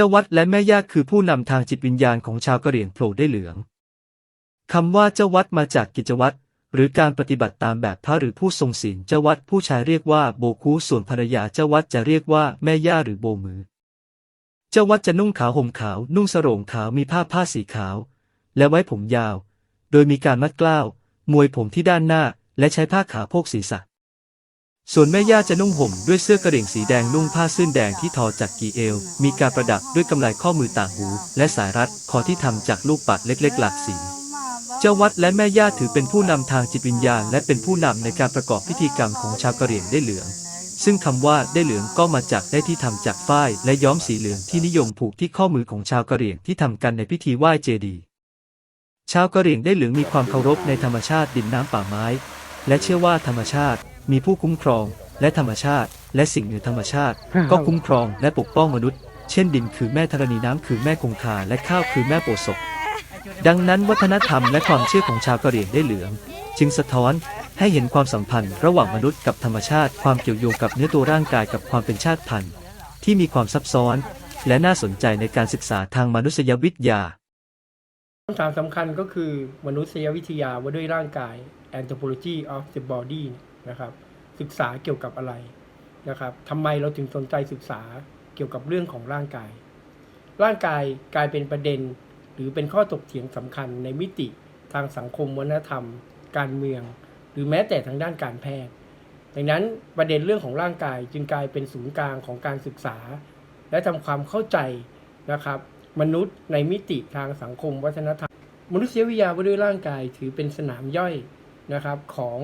จ้าวัดและแม่ย่าคือผู้นำทางจิตวิญญาณของชาวกะเหรี่ยงโผล่ได้เหลืองคำว่าเจ้าวัดมาจากกิจวัตรหรือการปฏิบัติตามแบบพระหรือผู้ทรงศีลเจ้าวัดผู้ชายเรียกว่าโบคูส่วนภรรยาเจ้าวัดจะเรียกว่าแม่ย่าหรือโบมือ เจ้าวัดจะนุ่งขาวห่มขาว นุ่งสรงขาวมีผ้าผ้าสีขาว และไว้ผมยาว โดยมีการมัดเกล้าวมวยผมที่ด้านหน้า และใช้ผ้าขาวโพกศีรษะ ส่วนแม่ย่าจะนุ่งห่มด้วยเสื้อกระเหรี่ยงสีแดงนุ่งผ้าซื่นแดงที่ทอจากกีเอว มีการประดับด้วยกำไลข้อมือต่างหู และสายรัดคอที่ทำจากลูกปัดเล็กๆ หลากสี เจ้าวัดและแม่ย่าถือเป็นผู้นำทางจิตวิญญาณ และเป็นผู้นำในการประกอบพิธีกรรมของชาวกะเหรี่ยงได้เหลือง ซึ่งคำว่าได้เหลืองก็มาจากได้ที่ทำจากฝ้ายและย้อมสีเหลืองที่นิยมผูกที่ข้อมือของชาวกะเหรี่ยงที่ทำกันในพิธีไหว้เจดีย์ชาวกะเหรี่ยงได้เหลืองมีความเคารพในธรรมชาติดินน้ำป่าไม้ และเชื่อว่าธรรมชาติ มีผู้คุ้มครอง และธรรมชาติ และสิ่งเหนือธรรมชาติ ก็คุ้มครองและปกป้องมนุษย์ เช่นดินคือแม่ธรณีน้ำคือแม่คงคาและข้าวคือแม่โปศกดังนั้นวัฒนธรรมและความเชื่อของชาวกะเหรี่ยงได้เหลือง จึงสะท้อนให้เห็นความสัมพันธ์ระหว่างมนุษย์กับธรรมชาติ ความเกี่ยวโยงกับเนื้อตัวร่างกายกับความเป็นชาติพันธุ์ ที่มีความซับซ้อน และน่าสนใจในการศึกษาทางมนุษยวิทยาคำถามสำคัญก็คือมนุษยวิทยาว่าด้วยร่างกาย anthropology of the body นะครับ ศึกษาเกี่ยวกับอะไรนะครับทำไมเราถึงสนใจศึกษาเกี่ยวกับเรื่องของร่างกาย ร่างกายกลายเป็นประเด็น หรือเป็นข้อถกเถียงสำคัญในมิติทางสังคมวัฒนธรรม การเมือง หรือแม้แต่ทางด้านการแพทย์ ดังนั้นประเด็นเรื่องของร่างกายจึงกลายเป็นศูนย์กลางของการศึกษา และทำความเข้าใจนะครับมนุษย์ในมิติทางสังคมวัฒนธรรม มนุษยวิทยาว่าด้วยร่างกายถือเป็นสนามย่อยนะครับของ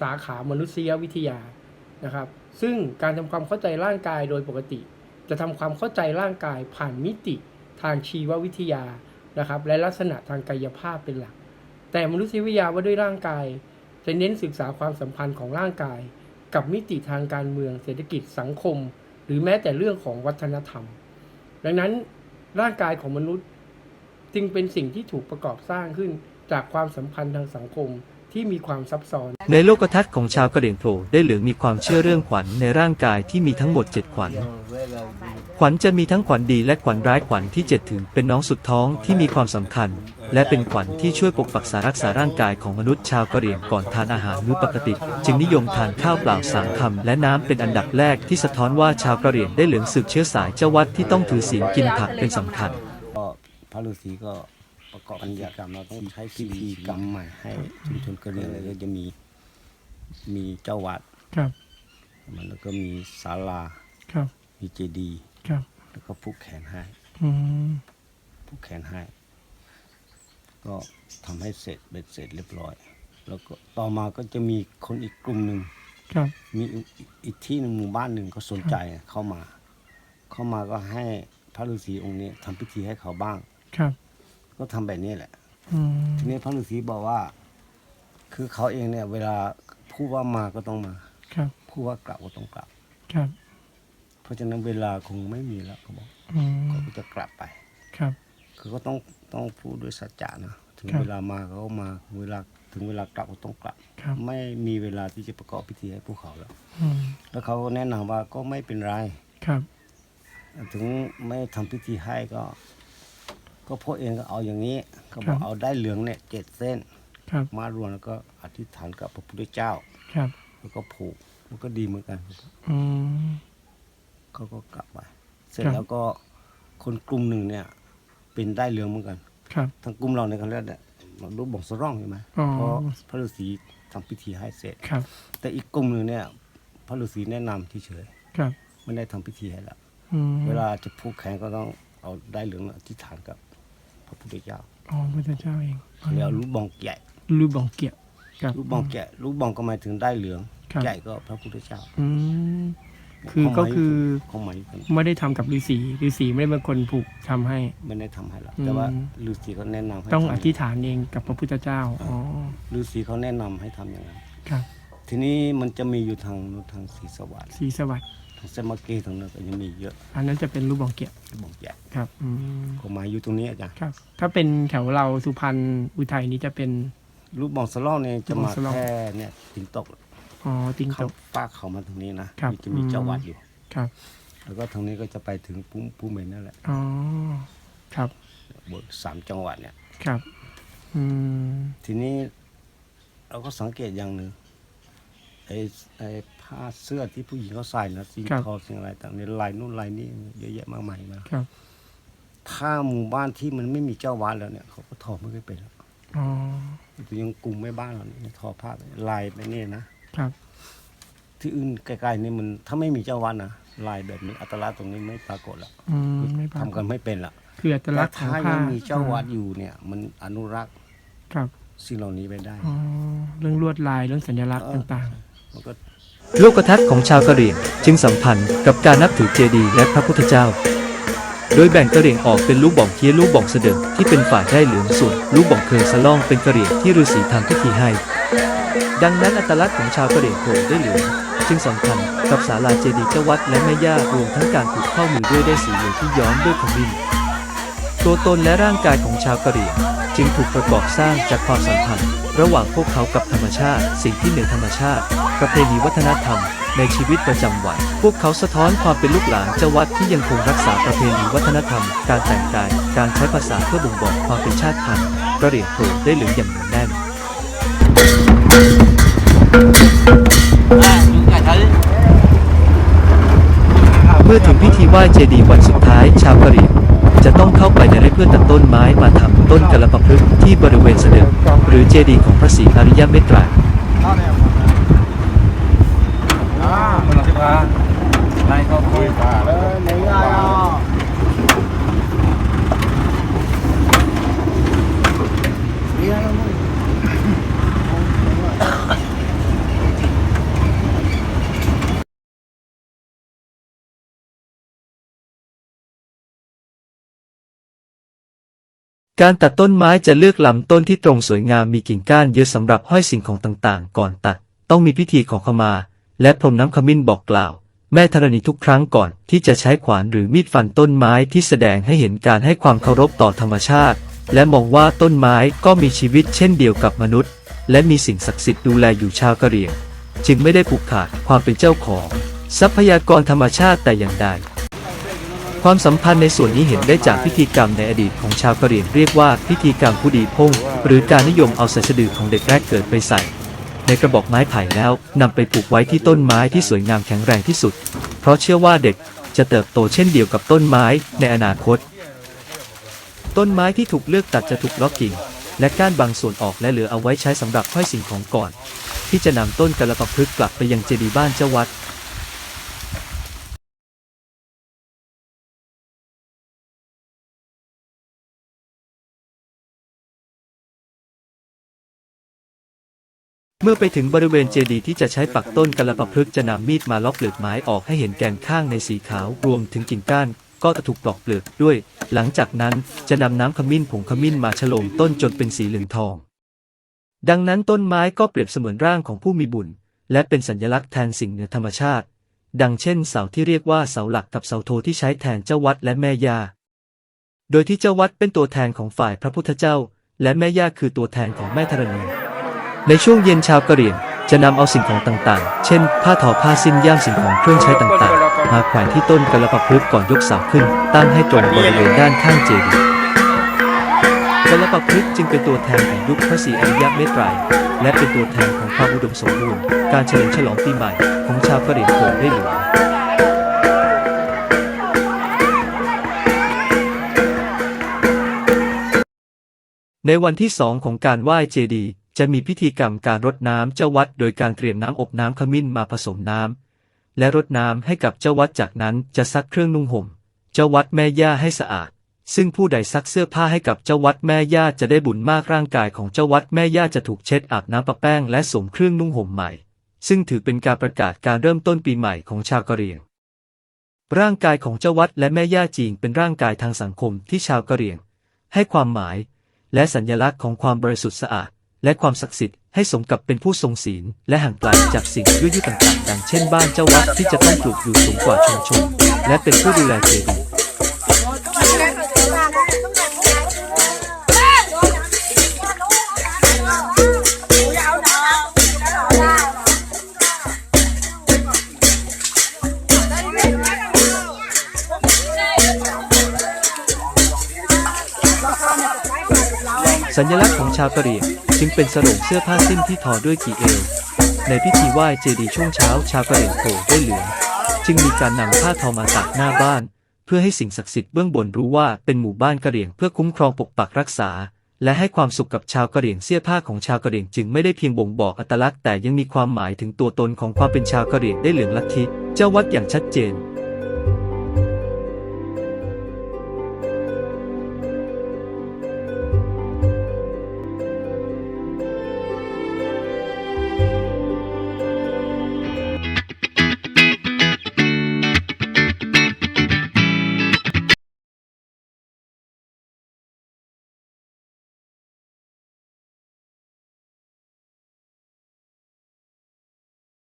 สาขามนุษยวิทยานะครับ ซึ่งการทำความเข้าใจร่างกายโดยปกติ จะทำความเข้าใจร่างกายผ่านมิติทางชีววิทยานะครับ และลักษณะทางกายภาพเป็นหลัก แต่มนุษยวิทยาว่าด้วยร่างกาย จะเน้นศึกษาความสัมพันธ์ของร่างกาย กับมิติทางการเมืองเศรษฐกิจสังคม หรือแม้แต่เรื่องของวัฒนธรรม ดังนั้นร่างกายของมนุษย์จึงเป็นสิ่งที่ถูกประกอบสร้างขึ้นจากความสัมพันธ์ทางสังคม ที่มีความซับซ้อน ในโลกทัศน์ของชาวกะเหรี่ยงโผล่ได้เหลืองมีความเชื่อเรื่องขวัญในร่างกายที่มีทั้งหมด7ขวัญ ขวัญจะมีทั้งขวัญดีและขวัญร้ายขวัญที่เจ็ดถึงเป็นน้องสุดท้องที่มีความสำคัญ และเป็นขวัญที่ช่วยปกปักษารักษาร่างกายของมนุษย์ชาวกะเหรี่ยงก่อนทานอาหารมื้อปกติ จึงนิยมทานข้าวเปล่าสามคำและน้ำเป็นอันดับแรกที่สะท้อนว่าชาวกะเหรี่ยงได้เหลืองสืบเชื้อสายเจ้าวัดที่ต้องถือศีลกินผักเป็นสำคัญ ก็พระฤาษีก็ ประกอบกิจกรรมเราต้องใช้พิธีกรรมใหม่ให้ชุมชนกระเหรี่ยงเลยก็จะมีมีเจ้าวัดครับ มันแล้วก็มีศาลาครับ มีเจดีย์ครับ แล้วก็ผูกแขนให้อืมผูกแขนให้ ก็ทำให้เสร็จเบ็ดเสร็จเรียบร้อย แล้วก็ต่อมาก็จะมีคนอีกกลุ่มหนึ่ง ครับมีอีกอีกที่หนึ่งหมู่บ้านหนึ่งก็สนใจเข้ามา เข้ามาก็ให้พระฤาษีองค์นี้ทำพิธีให้เขาบ้าง ครับ ก็ทำแบบนี้แหละอืมทีนี้พระฤาษีบอกว่า คือเขาเองเนี่ย เวลาพูดว่ามาก็ต้องมา ครับพูดว่ากลับก็ต้องกลับ ครับ เพราะฉะนั้นเวลาคงไม่มีแล้วเขาบอกอืมเขาก็จะกลับไป ครับ คือก็ต้องต้องพูดด้วยสัจจะนะถึงครับเวลามาเขาก็มาเวลาถึงเวลากลับก็ต้องกลับครับ ไม่มีเวลาที่จะประกอบพิธีให้พวกเขาแล้วอืมแล้วเขาก็แนะนำว่าก็ไม่เป็นไรครับ ถึงไม่ทำพิธีให้ก็ ก็พวกเองก็เอาอย่างนี้ก็บครัอกบ เอาได้เหลืองเนี่ยเจ็ดเส้น ครับมารวมแล้วก็อธิษฐานกับพระพุทธเจ้า ครับแล้วก็ผูกมันก็ดีเหมือนกันอืม เขาก็กลับไปเสร็จครับ แล้วก็คนกลุ่มหนึ่งเนี่ย เป็นได้เหลืองเหมือนกันครับ ทั้งกลุ่มเราในกันแล้วเนี่ยมันรูปบ่งสร่องใช่ไหมอ๋อ เพราะพระฤาษีทำพิธีให้เสร็จ ครับแต่อีกกลุ่มหนึ่งเนี่ย พระฤาษีแนะนำเฉยครับๆไม่ได้ทำพิธีให้แล้ว อืมเวลาจะผูกแขนก็ต้องเอาได้เหลืองอธิษฐานกับ พระพุทธเจ้าอ๋อพระพุทธเจ้าเองเรียกรูปบองใหญ่รูปบองเกียครับรูปบองแกะรูปบองก็หมายถึงได้เหลืองครับใหญ่ก็พระพุทธเจ้าอืม คือก็คือเขาหมายถึงไม่ได้ทำกับฤาษีฤาษีไม่ได้เป็นคนผูกทำให้ ไม่ได้ทำให้หรอกอืมแต่ว่าฤาษีเขาแนะนำให้ต้องทำอธิษฐานเองกับพระพุทธเจ้าอ๋อฤาษีเขาแนะนำให้ทำอย่างนั้น ครับทีนี้มันจะมีอยู่ทางนู้นทางศรีสวัสดิ์สีสวัสดิ์ ทางเซมาเกทางนั้นก็ยังมีเยอะอันนั้นจะเป็นรูปบองเกียรูปบองใหญ่ครับอืมเขาหมายอยู่ตรงนี้อาจารย์ครับ ถ้าเป็นแถวเราสุพรรณอุทัยนี้จะเป็น รูปบองสลองเนี่ยจะรูปบมาองสลองแค่เนี่ยตินตกอ๋อติงเข้าตกป้ากเขามาตรงนี้นะครับมีจะมีเจ้าวัดอยู่ ครับแล้วก็ทางนี้ก็จะไปถึงปุ้มปุ้มเมนนั่นแหละอ๋อครับบทสามจังหวัดเนี่ย ครับอืมทีนี้เราก็สังเกตอย่างหนึ่งไอ้ไอ้ ผ้าเสื้อที่ผู้หญิงเขาใส่นะสีครับ ทองสีอะไรต่างเนี่ยลายนู่นลายนี่เยอะแยะมากมายนะครับ ถ้าหมู่บ้านที่มันไม่มีเจ้าวัดแล้วเนี่ยเขาก็ถอดไม่ค่อยเป็นหรอกอ๋อ ยังกลุ่มไม่บ้านเราเนี่ยถอดผ้าไปลายไปเนี่ยนะครับ ที่อื่นใกล้ๆนี่มันถ้าไม่มีเจ้าวัดนะลายแบบนี้อัตลักษณ์ตรงนี้ไม่ปรากฏละอืม ไม่ปราทำกกันฏไม่เป็นละคืออัตลักษณ์ของถ้าผ้ายังมีเจ้าวัดอยู่เนี่ย มันอนุรักษ์ครับ สิ่งเหล่านี้ไปได้ อ๋อ เรื่องลวดลาย เรื่องสัญลักษณ์เออ ต่างมันก็ โลกทัศน์ของชาวกะเหรี่ยงจึงสัมพันธ์กับการนับถือเจดีย์และพระพุทธเจ้า โดยแบ่งกะเหรี่ยงออกเป็นลูกบ่องเคี้ยลูกบ่องเสด็จที่เป็นฝ่ายได้เหลืองส่วนลูกบ่องเคืองสล่องเป็นกะเหรี่ยงที่ฤาษีทำพิธีให้ ดังนั้นอัตลักษณ์ของชาวกะเหรี่ยงโผล่ได้เหลืองจึงสัมพันธ์กับศาลาเจดีย์เจ้าวัดและแม่ย่ารวมทั้งการผูกข้อมือด้วยได้สีเหลืองที่ย้อมด้วยขมิ้นตัวตนและร่างกายของชาวกะเหรี่ยงจึงถูกประกอบสร้างจากความสัมพันธ์ ระหว่างพวกเขากับธรรมชาติ สิ่งที่เหนือธรรมชาติ ประเพณีวัฒนธรรม ในชีวิตประจำวัน พวกเขาสะท้อนความเป็นลูกหลานเจ้าวัดที่ยังคงรักษาประเพณีวัฒนธรรม การแต่งกาย การใช้ภาษาเพื่อบ่งบอกความเป็นชาติพันธุ์กะเหรี่ยงโผล่ได้เหลืองอย่างเหนียวแน่นเมื่อถึงพิธีไหว้เจดีย์วันสุดท้ายชาวกะเหรี่ยง จะต้องเข้าไปในไร่เพื่อตัดต้นไม้มาทำต้นกระปะพฤกษ์ที่บริเวณเสด็จหรือเจดีย์ของพระศรีอริยเมตไต การตัดต้นไม้จะเลือกลำต้นที่ตรงสวยงามมีกิ่งก้านเยอะสำหรับห้อยสิ่งของต่างๆ ก่อนตัด ต้องมีพิธีขอขมา และพรมน้ำขมิ้นบอกกล่าว แม่ธรณีทุกครั้งก่อนที่จะใช้ขวานหรือมีดฟันต้นไม้ที่แสดงให้เห็นการให้ความเคารพต่อธรรมชาติ และมองว่าต้นไม้ก็มีชีวิตเช่นเดียวกับมนุษย์ และมีสิ่งศักดิ์สิทธิ์ดูแลอยู่ชาวกะเหรี่ยง จึงไม่ได้ผูกขาดความเป็นเจ้าของ ทรัพยากรธรรมชาติแต่อย่างใด ความสัมพันธ์ในส่วนนี้เห็นได้จากพิธีกรรมในอดีตของชาวกะเหรี่ยงเรียกว่าพิธีกรรมผู้ดีพงหรือการนิยมเอาสายสะดือของเด็กแรกเกิดไปใส่ ในกระบอกไม้ไผ่แล้วนำไปปลูกไว้ที่ต้นไม้ที่สวยงามแข็งแรงที่สุด เพราะเชื่อว่าเด็กจะเติบโตเช่นเดียวกับต้นไม้ในอนาคต ต้นไม้ที่ถูกเลือกตัดจะถูกล็อกกิ่ง และก้านบางส่วนออกและเหลือเอาไว้ใช้สำหรับห้อยสิ่งของก่อน ที่จะนำต้นกระปะพฤกษ์กลับไปยังเจดีย์บ้านเจ้าวัด มื่อไปถึงบริเวณเจดีย์ที่จะใช้ปักต้นกระปะพฤกจะนำมีดมาล็อกเปลือกไม้ออกให้เห็นแกนข้างในสีขาวรวมถึงกิ่งก้านก็จะถูกปลอกเปลือกด้วย หลังจากนั้นจะนำน้ำขมิ้นผงขมิ้นมาฉลมต้นจนเป็นสีเหลืองทอง ดังนั้นต้นไม้ก็เปรียบเสมือนร่างของผู้มีบุญ และเป็นสัญลักษณ์แทนสิ่งเหนือธรรมชาติ ดังเช่นเสาที่เรียกว่าเสาหลักกับเสาโทที่ใช้แทนเจ้าวัดและแม่ย่า โดยที่เจ้าวัดเป็นตัวแทนของฝ่ายพระพุทธเจ้า และแม่ย่าคือตัวแทนของแม่ธรณี ในช่วงเย็นชาวกะเหรี่ยงจะนำเอาสิ่งของต่างๆ เช่น ผ้าทอผ้าสิ้นย่ามสิ่งของเครื่องใช้ต่างๆ มาแขวนที่ต้นกระปะพฤกษ์ก่อนยกเสาขึ้น ตั้งให้ตรงบริเวณด้านข้างเจดีย์กระปะพฤกษ์จึงเป็นตัวแทนของยุคพระศรีอริยเมตไตรและเป็นตัวแทนของความอุดมสมบูรณ์ การเฉลิมฉลองปีใหม่ของชาวกะเหรี่ยงโผล่ได้หลืองในวันที่สองของการไหว้เจดีย์ จะมีพิธีกรรมการรดน้ำเจ้าวัดโดยการเตรียมน้ำอบน้ำขมิ้นมาผสมน้ำและรดน้ำให้กับเจ้าวัดจากนั้นจะซักเครื่องนุ่งห่ม เจ้าวัดแม่ย่าให้สะอาด ซึ่งผู้ใดซักเสื้อผ้าให้กับเจ้าวัดแม่ย่าจะได้บุญมากร่างกายของเจ้าวัดแม่ย่าจะถูกเช็ดอาบน้ำประแป้งและสวมเครื่องนุ่งห่มใหม่ ซึ่งถือเป็นการประกาศการเริ่มต้นปีใหม่ของชาวกะเหรี่ยง ร่างกายของเจ้าวัดและแม่ย่าจีงเป็นร่างกายทางสังคมที่ชาวกะเหรี่ยง ให้ความหมาย และสัญลักษณ์ของความบริสุทธิ์สะอาด และความศักดิ์สิทธิ์ให้สมกับเป็นผู้ทรงศีล และห่างไกลจากสิ่งยั่วยุต่างๆดังเช่นบ้านเจ้าวัดที่จะต้องปลูกอยู่สูงกว่าชุมชน และเป็นผู้ดูแลเจดีย์สัญลักษณ์ของชาวกะเหรี่ยง จึงเป็นสรงเสื้อผ้าสิ้นที่ทอด้วยกี่เอว ในพิธีไหว้เจดีย์ช่วงเช้าชาวกะเหรี่ยงโผล่ด้วยเหลือง จึงมีการนำผ้าทอมาตากหน้าบ้าน เพื่อให้สิ่งศักดิ์สิทธิ์เบื้องบนรู้ว่าเป็นหมู่บ้านกะเหรี่ยงเพื่อคุ้มครองปกปักรักษา และให้ความสุขกับชาวกะเหรี่ยงเสื้อผ้าของชาวกะเหรี่ยงจึงไม่ได้เพียงบ่งบอกอัตลักษณ์แต่ยังมีความหมายถึงตัวตนของความเป็นชาวกะเหรี่ยงได้เหลืองลัทธิเจ้าวัดอย่างชัดเจน